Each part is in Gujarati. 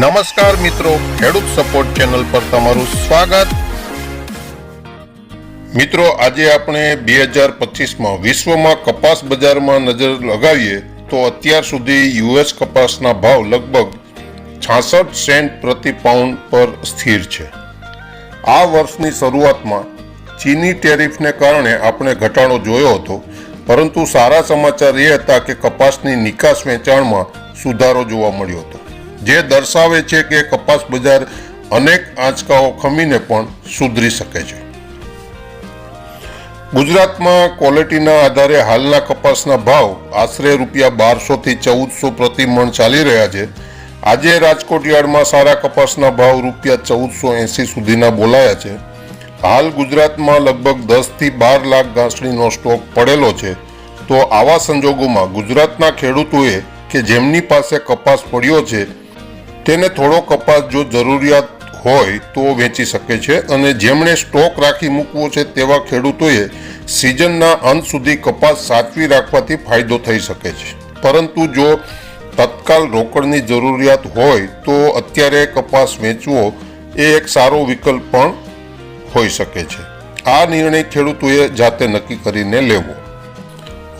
નમસ્કાર મિત્રો, ખેડૂત સપોર્ટ ચેનલ પર તમારું સ્વાગત. મિત્રો, આજે આપણે બે હજાર પચીસમાં વિશ્વમાં કપાસ બજારમાં નજર લગાવીએ, તો અત્યાર સુધી યુએસ કપાસના ભાવ લગભગ છાસઠ સેન્ટ પ્રતિ પાઉન્ડ પર સ્થિર છે. આ વર્ષની શરૂઆતમાં ચીની ટેરિફને કારણે આપણે ઘટાડો જોયો હતો, પરંતુ સારા સમાચાર એ હતા કે કપાસની નિકાસ વેચાણમાં સુધારો જોવા મળ્યો હતો. જે દર્શાવે છે કે કપાસ બજાર અનેક આંચકાઓ ખમીને પણ સુધરી શકે છે. ગુજરાતમાં ક્વોલિટીના આધારે હાલના કપાસના ભાવ આશરે રૂપિયા બારસોથી ચૌદસો પ્રતિ મણ ચાલી રહ્યા છે. આજે રાજકોટ યાર્ડમાં સારા કપાસના ભાવ રૂપિયા ચૌદસો એંસી સુધીના બોલાયા છે. હાલ ગુજરાતમાં લગભગ દસથી બાર લાખ ઘાસડીનો સ્ટોક પડેલો છે. તો આવા સંજોગોમાં ગુજરાતના ખેડૂતોએ કે જેમની પાસે કપાસ પડ્યો છે તેને થોડો કપાસ જો જરૂરિયાત હોય તો વેચી શકે છે અને જેમણે સ્ટોક રાખી મૂકવો છે તેવા ખેડૂતોએ સિઝનના અંત સુધી કપાસ સાચવી રાખવાથી ફાયદો થઈ શકે છે. પરંતુ જો તત્કાલ રોકડની જરૂરિયાત હોય તો અત્યારે કપાસ વેચવો એ એક સારો વિકલ્પ પણ હોઈ શકે છે. આ નિર્ણય ખેડૂતોએ જાતે નક્કી કરીને લેવો.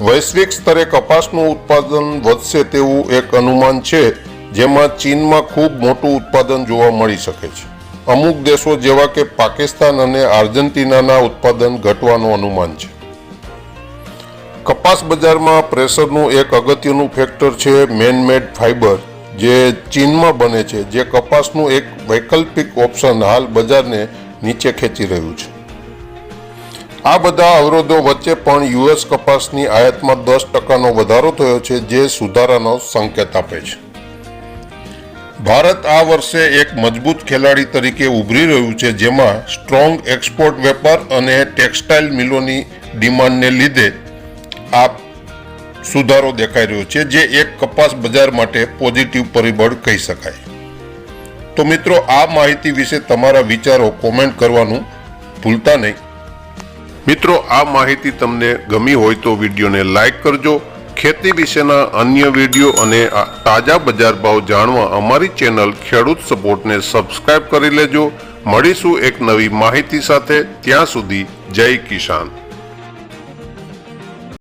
વૈશ્વિક સ્તરે કપાસનું ઉત્પાદન વધશે તેવું એક અનુમાન છે. જેમાં ચીનમાં ખૂબ મોટું ઉત્પાદન જોવા મળી શકે છે. અમુક દેશો જેવા કે પાકિસ્તાન અને આર્જેન્ટિનાના ઉત્પાદન ઘટવાનું અનુમાન છે. કપાસ બજારમાં પ્રેશરનું એક અગત્યનું ફેક્ટર છે મેનમેડ ફાઇબર જે ચીનમાં બને છે, જે કપાસનું એક વૈકલ્પિક ઓપ્શન હાલ બજારને નીચે ખેંચી રહ્યું છે. આ બધા અવરોધો વચ્ચે પણ યુએસ કપાસની આયાતમાં દસ ટકાનો વધારો થયો છે, જે સુધારાનો સંકેત આપે છે. ભારત આ વર્ષે એક મજબૂત ખેલાડી તરીકે ઉભરી રહ્યું છે, જેમાં સ્ટ્રોંગ એક્સપોર્ટ વેપાર અને ટેક્સટાઇલ મિલોની ડિમાન્ડને લીધે આ સુધારો દેખાઈ રહ્યો છે, જે એક કપાસ બજાર માટે પોઝિટિવ પરિબળ કહી શકાય. તો મિત્રો, આ માહિતી વિશે તમારા વિચારો કોમેન્ટ કરવાનું ભૂલતા નહીં. મિત્રો, આ માહિતી તમને ગમી હોય તો વિડીયોને લાઈક કરજો ખેતી વિશેના અન્ય વીડિયો અને તાજા બજાર ભાવ જાણવા અમારી ચેનલ ખેડૂત સપોર્ટને સબસ્ક્રાઇબ કરી લેજો. મળીશું એક નવી માહિતી સાથે. ત્યાં સુધી જય કિસાન.